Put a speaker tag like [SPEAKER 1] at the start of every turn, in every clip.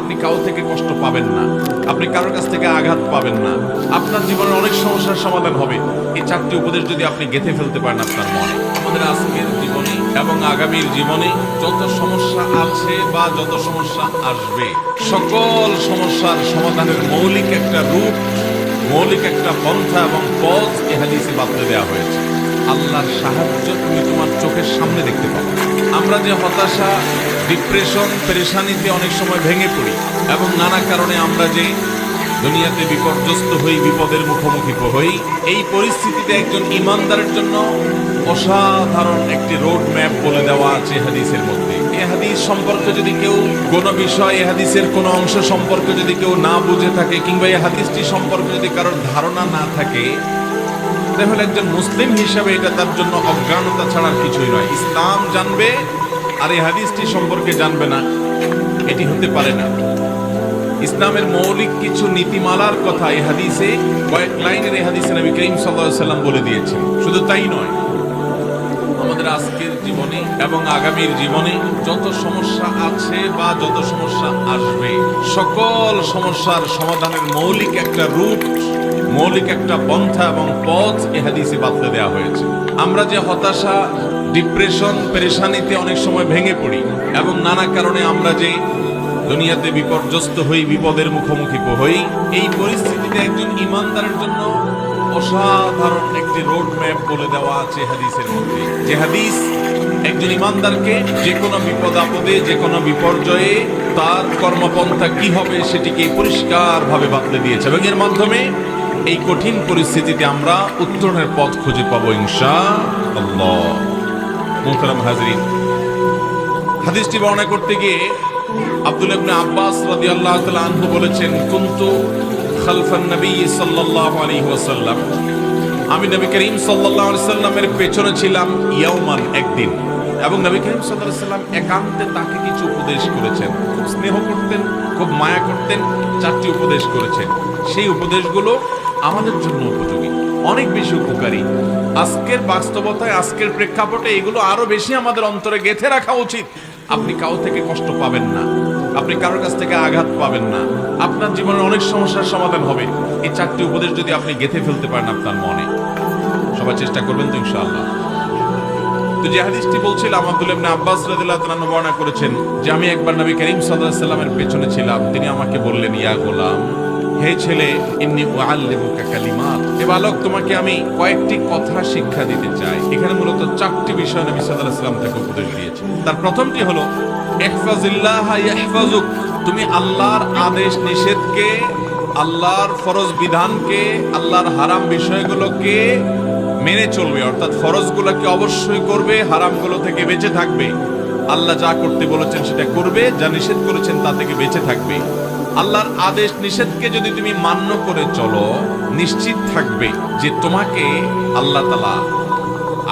[SPEAKER 1] আপনি কারও থেকে কষ্ট পাবেন না। আপনি কারোর কাছ থেকে আঘাত পাবেন না। আপনার জীবনে অনেক সমস্যার সমাধান হবে। এই চারটি উপদেশ যদি আপনি গেঁথে ফেলতে পারেন আপনার মনে। আমাদের আজকের জীবনে এবং আগামীর জীবনে যত সমস্যা আছে বা যত সমস্যা আসবে, সকল সমস্যার সমাধানের মৌলিক একটা রূপ, মৌলিক একটা পন্থা এবং পথ এ হাদিসে বাতলে দেওয়া হয়েছে। আল্লাহর সাহায্য তুমি তোমার চোখের সামনে দেখতে পাবে। আমরা যে হতাশা ডিপ্রেশন পেরেশানিতে অনেক সময় ভেঙে পড়ি এবং নানা কারণে আমরা যে দুনিয়াতে বিপর্যস্ত হই, বিপদের মুখোমুখি হই, এই পরিস্থিতিতে একজন ইমানদারের জন্য অসাধারণ একটি রোড ম্যাপ বলে দেওয়া আছে হাদিসের মধ্যে। এ হাদিস সম্পর্কে যদি কেউ কোনো বিষয় এ হাদিসের কোনো অংশ সম্পর্কে যদি কেউ না বুঝে থাকে কিংবা এই হাদিসটি সম্পর্কে যদি কারোর ধারণা না থাকে, তাহলে একজন মুসলিম হিসাবে এটা তার জন্য অজ্ঞানতা ছাড়ার কিছুই নয়। ইসলাম জানবে আর এই হাদিসটি সম্পর্কে জানবে না। এটি হতে পারে না। ইসলামের মৌলিক কিছু নীতিমালার কথা এই হাদিসে কয়েক লাইনের এই হাদিসে নবী করিম সাল্লাম বলে দিয়েছেন। শুধু তাই নয়, আমাদের আজকের জীবনে এবং আগামীর জীবনে যত সমস্যা আছে বা যত সমস্যা আসবে, সকল সমস্যার সমাধানের মৌলিক একটা রূপ মৌলিক একটা পন্থা এবং পথ এ হাদিসে বাতলে দেওয়া হয়েছে। আমরা যে হতাশা ডিপ্রেশন, পেরেশানিতে অনেক সময় ভেঙে পড়ি এবং নানা কারণে আমরা যে দুনিয়াতে বিপর্যস্ত হই, বিপদের মুখোমুখি হই, এই পরিস্থিতিতে একজন ইমানদারের জন্য অসাধারণ একটি রোড ম্যাপ বলে দেওয়া আছে হাদিসের মধ্যে। যে হাদিস একজন ইমানদারকে যে কোনো বিপদ আপদে, যে কোনো বিপর্যয়ে তার কর্মপন্থা কি হবে সেটিকে পরিষ্কারভাবে বাতলে দিয়েছে এবং এর মাধ্যমে এই কঠিন পরিস্থিতিতে আমরা উত্তরণের পথ খুঁজে পাবো ইনশা আল্লাহ মোহতারাম হাজরিন। হাদিসটি বর্ণনা করতে গিয়ে আব্দুল ইবনে আব্বাস রাদিয়াল্লাহু তাআলা আনহু বলেছেন, কুনতু খালফান নবী সাল্লাল্লাহু আলাইহি ওয়াসাল্লাম। আমি নবী করিম সাল্লাল্লাহু আলাইহি সাল্লামের পেছনে ছিলাম ইয়াউমান একদিন। এবং নবী করিম সাল্লাল্লাহু আলাইহি সাল্লাম একান্তে তাকে কিছু উপদেশ করেছেন। খুব স্নেহ করতেন, খুব মায়া করতেন, চারটি উপদেশ করেছেন। সেই উপদেশগুলো আমাদের জন্য উপযোগী। অনেক বেশি উপকারী। আজকের বাস্তবতায়, আজকের প্রেক্ষাপটে এগুলো আরও বেশি আমাদের অন্তরে গেঁথে রাখা উচিত। আপনি কারও থেকে কষ্ট পাবেন না। আপনি কারোর কাছ থেকে আঘাত পাবেন না। আপনার জীবনের অনেক সমস্যার সমাধান হবে। এই চারটি উপদেশ যদি আপনি গেঁথে ফেলতে পারেন আপনার মনে। সবাই চেষ্টা করবেন তো ইনশাআল্লাহ। তো যে হাদিসটি বলছিলাম আব্দুল ইবনে আব্বাস রাদিয়াল্লাহু তাআলা বর্ণনা করেছেন যে, আমি একবার নবী করিম সাল্লাল্লাহু আলাইহি সাল্লামের পেছনে ছিলাম। তিনি আমাকে বললেন, ইয়া গোলাম হে ছেলে, ইন্নি উআল্লিমুকা কালিমাত। হে বালক, তোমাকে আমি কয়েকটি কথা শিক্ষা দিতে চাই। এখানে মূলত চারটি বিষয় নবী সাল্লাল্লাহু আলাইহি থেকে উপদেশ দিয়েছেন। তার প্রথমটি হলো, ইহফাজিল্লাহ ইয়াহফাজুক। তুমি আল্লাহর আদেশ নিষেধকে, আল্লাহর ফরজ বিধানকে, আল্লাহর হারাম বিষয়গুলোকে মেনে চলবে। অর্থাৎ ফরজগুলোকে অবশ্যই করবে, হারামগুলো থেকে বেঁচে থাকবে। আল্লাহ যা করতে বলেছেন সেটা করবে, যা নিষেধ করেছেন তা থেকে বেঁচে থাকবে। আল্লাহর আদেশ নিষেধকে যদি তুমি মান্য করে চলো, নিশ্চিত থাকবে যে তোমাকে আল্লাহ তালা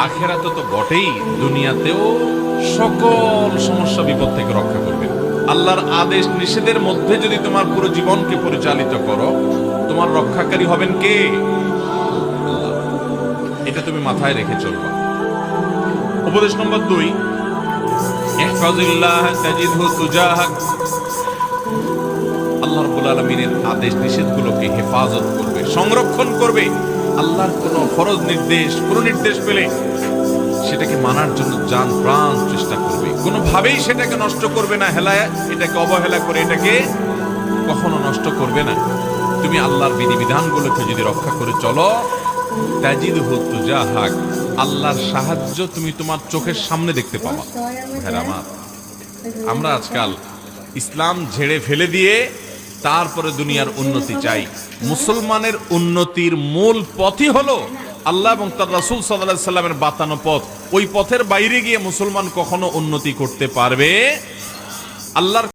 [SPEAKER 1] আখেরাতে তো বটেই দুনিয়াতেও সকল সমস্যা, বিপদ থেকে রক্ষা করবেন আল্লাহর আদেশ নিষেধের মধ্যে যদি তোমার পুরো জীবনকে পরিচালিত করো, তোমার রক্ষাকারী হবেন কে? এটা তুমি মাথায় রেখে চলবা। উপদেশ নম্বর দুই আল্লাহ রাব্বুল আলামিনের আদেশ নিষেধগুলোকে হেফাজত করবে, সংরক্ষণ করবে। আল্লাহর কোনো ফরজ নির্দেশ, কোনো নির্দেশ পেলে সেটাকে মানার জন্য জান প্রাণ চেষ্টা করবে। কোনোভাবেই সেটাকে নষ্ট করবে না, হেলায়, এটাকে অবহেলা করে এটাকে কখনো নষ্ট করবে না। তুমি আল্লাহর বিধিবিধানগুলোকে যদি রক্ষা করে চলো তাজিদ হতো যা হাক আল্লাহর সাহায্য তুমি তোমার চোখের সামনে দেখতে পাবা। আমার, আমরা আজকাল ইসলাম ঝেড়ে ফেলে দিয়ে তারপরে দুনিয়ার উন্নতি চাই। মুসলমানের উন্নতির মূল পথই হলো আল্লাহ এবং তার রাসুল সাল্লা সাল্লামের বাতানো পথ। ওই পথের বাইরে গিয়ে মুসলমান কখনো উন্নতি করতে পারবে? আল্লাহর